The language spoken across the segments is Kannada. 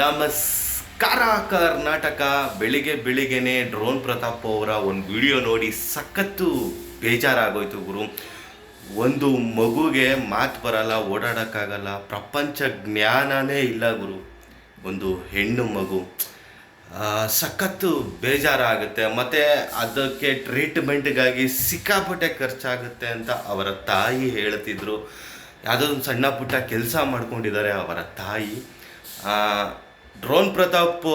ನಮಸ್ಕಾರ, ಕರ್ನಾಟಕ. ಬೆಳಿಗ್ಗೆ ಬೆಳಿಗ್ಗೆನೆ ಡ್ರೋನ್ ಪ್ರತಾಪ್ ಅವರ ಒಂದು ವಿಡಿಯೋ ನೋಡಿ ಸಖತ್ತು ಬೇಜಾರಾಗೋಯ್ತು ಗುರು. ಒಂದು ಮಗುಗೆ ಮಾತು ಬರಲ್ಲ, ಓಡಾಡೋಕ್ಕಾಗಲ್ಲ, ಪ್ರಪಂಚ ಜ್ಞಾನನೇ ಇಲ್ಲ ಗುರು. ಒಂದು ಹೆಣ್ಣು ಮಗು. ಸಖತ್ತು ಬೇಜಾರಾಗುತ್ತೆ. ಮತ್ತು ಅದಕ್ಕೆ ಟ್ರೀಟ್ಮೆಂಟ್ಗಾಗಿ ಸಿಕ್ಕಾಪಟ್ಟೆ ಖರ್ಚಾಗುತ್ತೆ ಅಂತ ಅವರ ತಾಯಿ ಹೇಳ್ತಿದ್ರು. ಯಾವುದೋ ಒಂದು ಸಣ್ಣ ಪುಟ್ಟ ಕೆಲಸ ಮಾಡ್ಕೊಂಡಿದ್ದಾರೆ ಅವರ ತಾಯಿ. ಡ್ರೋನ್ ಪ್ರತಾಪ್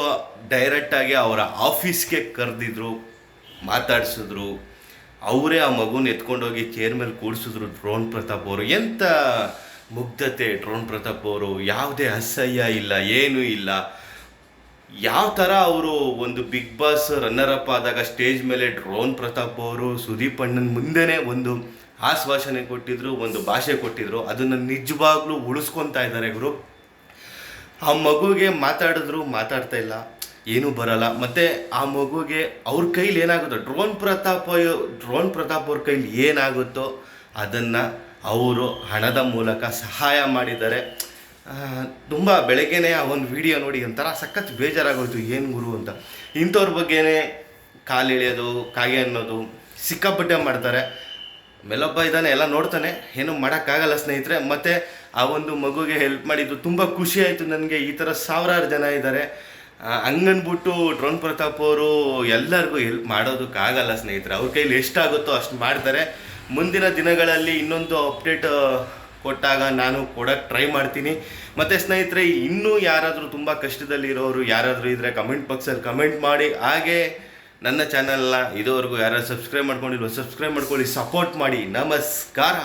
ಡೈರೆಕ್ಟಾಗಿ ಅವರ ಆಫೀಸ್ಗೆ ಕರೆದಿದ್ರು, ಮಾತಾಡಿಸಿದ್ರು. ಅವರೇ ಆ ಮಗುನ ಎತ್ಕೊಂಡೋಗಿ ಚೇರ್ ಮೇಲೆ ಕೂಡಿಸಿದ್ರು ಡ್ರೋನ್ ಪ್ರತಾಪ್ ಅವರು. ಎಂಥ ಮುಗ್ಧತೆ ಡ್ರೋನ್ ಪ್ರತಾಪ್ ಅವರು? ಯಾವುದೇ ಅಸಹ್ಯ ಇಲ್ಲ, ಏನೂ ಇಲ್ಲ. ಯಾವ ಥರ ಅವರು ಒಂದು ಬಿಗ್ ಬಾಸ್ ರನ್ನರ್ ಅಪ್ ಆದಾಗ ಸ್ಟೇಜ್ ಮೇಲೆ ಡ್ರೋನ್ ಪ್ರತಾಪ್ ಅವರು, ಸುದೀಪ್ ಅಣ್ಣನ ಮುಂದೆನೇ ಒಂದು ಆಶ್ವಾಸನೆ ಕೊಟ್ಟಿದ್ರು, ಒಂದು ಭಾಷೆ ಕೊಟ್ಟಿದ್ರು. ಅದನ್ನು ನಿಜವಾಗ್ಲೂ ಉಳಿಸ್ಕೊತಾ ಇದ್ದಾರೆ ಇವರು ಆ ಮಗುಗೆ ಮಾತಾಡಿದ್ರು, ಮಾತಾಡ್ತಾ ಇಲ್ಲ. ಏನೂ ಬರಲ್ಲ. ಮತ್ತೆ ಆ ಮಗುಗೆ ಅವ್ರ ಕೈಲಿ ಏನಾಗುತ್ತೋ, ಡ್ರೋನ್ ಪ್ರತಾಪ್ ಡ್ರೋನ್ ಪ್ರತಾಪ್ ಅವ್ರ ಕೈಲಿ ಏನಾಗುತ್ತೋ ಅದನ್ನು ಅವರು ಹಣದ ಮೂಲಕ ಸಹಾಯ ಮಾಡಿದ್ದಾರೆ. ತುಂಬ ಬೆಳಗ್ಗೆನೇ ಆ ಒಂದು ವಿಡಿಯೋ ನೋಡಿ ಒಂಥರ ಸಖತ್ ಬೇಜಾರಾಗೋಯ್ತು. ಏನು ಗುರು ಅಂತ. ಇಂಥವ್ರ ಬಗ್ಗೆನೇ ಕಾಲು ಎಳೆಯೋದು, ಕಾಗೆ ಅನ್ನೋದು ಸಿಕ್ಕಾಪಟ್ಟೆ ಮಾಡ್ತಾರೆ. ಮೆಲ್ಲೊಬ್ಬ ಇದ್ದಾನೆ, ಎಲ್ಲ ನೋಡ್ತಾನೆ. ಏನು ಮಾಡೋಕ್ಕಾಗಲ್ಲ ಸ್ನೇಹಿತರೆ, ಮತ್ತು ಆ ಒಂದು ಮಗುಗೆ ಹೆಲ್ಪ್ ಮಾಡಿದ್ದು ತುಂಬ ಖುಷಿ ಆಯಿತು ನನಗೆ. ಈ ಥರ ಸಾವಿರಾರು ಜನ ಇದ್ದಾರೆ. ಹಂಗನ್ಬಿಟ್ಟು ಡ್ರೋನ್ ಪ್ರತಾಪ್ ಅವರು ಎಲ್ಲರಿಗೂ ಹೆಲ್ಪ್ ಮಾಡೋದಕ್ಕಾಗಲ್ಲ ಸ್ನೇಹಿತರೆ. ಅವ್ರ ಕೈಲಿ ಎಷ್ಟಾಗುತ್ತೋ ಅಷ್ಟು ಮಾಡ್ತಾರೆ. ಮುಂದಿನ ದಿನಗಳಲ್ಲಿ ಇನ್ನೊಂದು ಅಪ್ಡೇಟ್ ಕೊಟ್ಟಾಗ ನಾನು ಕೊಡೋಕ್ಕೆ ಟ್ರೈ ಮಾಡ್ತೀನಿ. ಮತ್ತು ಸ್ನೇಹಿತರೆ, ಇನ್ನೂ ಯಾರಾದರೂ ತುಂಬ ಕಷ್ಟದಲ್ಲಿರೋರು ಯಾರಾದರೂ ಇದ್ದರೆ ಕಮೆಂಟ್ ಬಾಕ್ಸಲ್ಲಿ ಕಮೆಂಟ್ ಮಾಡಿ. ಹಾಗೆ ನನ್ನ ಚಾನಲ್ನ ಇದುವರೆಗೂ ಯಾರು ಸಬ್ಸ್ಕ್ರೈಬ್ ಮಾಡ್ಕೊಂಡಿಲ್ವೋ ಸಬ್ಸ್ಕ್ರೈಬ್ ಮಾಡ್ಕೊಳ್ಳಿ ಸಪೋರ್ಟ್ ಮಾಡಿ. ನಮಸ್ಕಾರ.